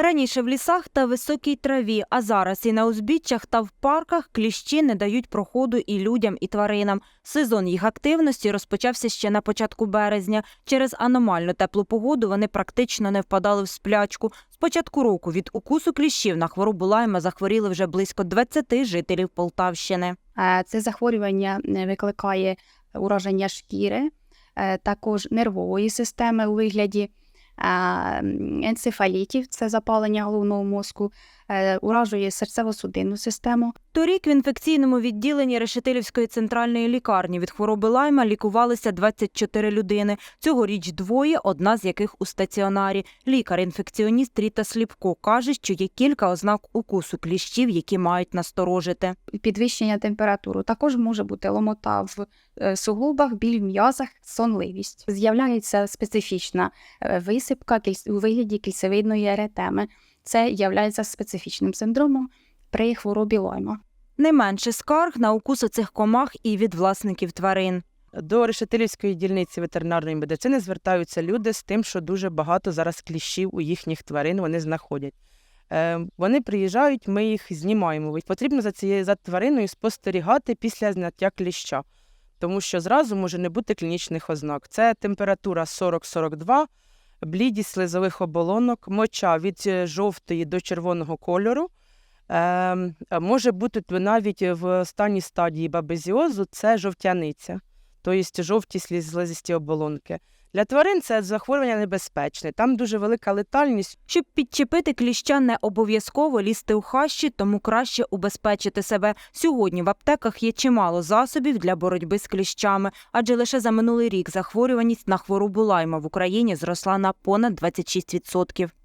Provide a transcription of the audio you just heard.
Раніше в лісах та високій траві, а зараз і на узбіччях та в парках кліщі не дають проходу і людям, і тваринам. Сезон їх активності розпочався ще на початку березня. Через аномально теплу погоду вони практично не впадали в сплячку. З початку року від укусу кліщів на хворобу лайма захворіли вже близько 20 жителів Полтавщини. Е, Це захворювання е, викликає ураження шкіри, е, також нервової системи у вигляді енцефалітів, це запалення головного мозку, уражує серцево-судинну систему. Торік в інфекційному відділенні Решетилівської центральної лікарні від хвороби лайма лікувалися 24 людини. Цьогоріч двоє, одна з яких у стаціонарі. Лікар-інфекціоніст Ріта Сліпко каже, що є кілька ознак укусу кліщів, які мають насторожити. Підвищення температури також може бути ломота в е, суглобах, біль в м'язах, сонливість. З'являється специфічна е, висипка у вигляді кільцевидної еретеми. Це є специфічним синдромом при хворобі лайма. Не менше скарг на укуси цих комах і від власників тварин. До Решетилівської дільниці ветеринарної медицини звертаються люди з тим, що дуже багато зараз кліщів у їхніх тварин вони знаходять. Е, вони приїжджають, ми їх знімаємо. Потрібно за цією за твариною спостерігати після зняття кліща, тому що зразу може не бути клінічних ознак. Це температура 40-42, блідість слизових оболонок, моча від е, жовтої до червоного кольору. Е, може бути навіть в останній стадії бабезіозу це жовтяниця тобто жовті слизисті оболонки. Для тварин це захворювання небезпечне. Там дуже велика летальність. Щоб підчепити кліща, не обов'язково лізти у хащі, тому краще убезпечити себе. Сьогодні в аптеках є чимало засобів для боротьби з кліщами, адже лише за минулий рік захворюваність на хворобу лайма в Україні зросла на понад 26%.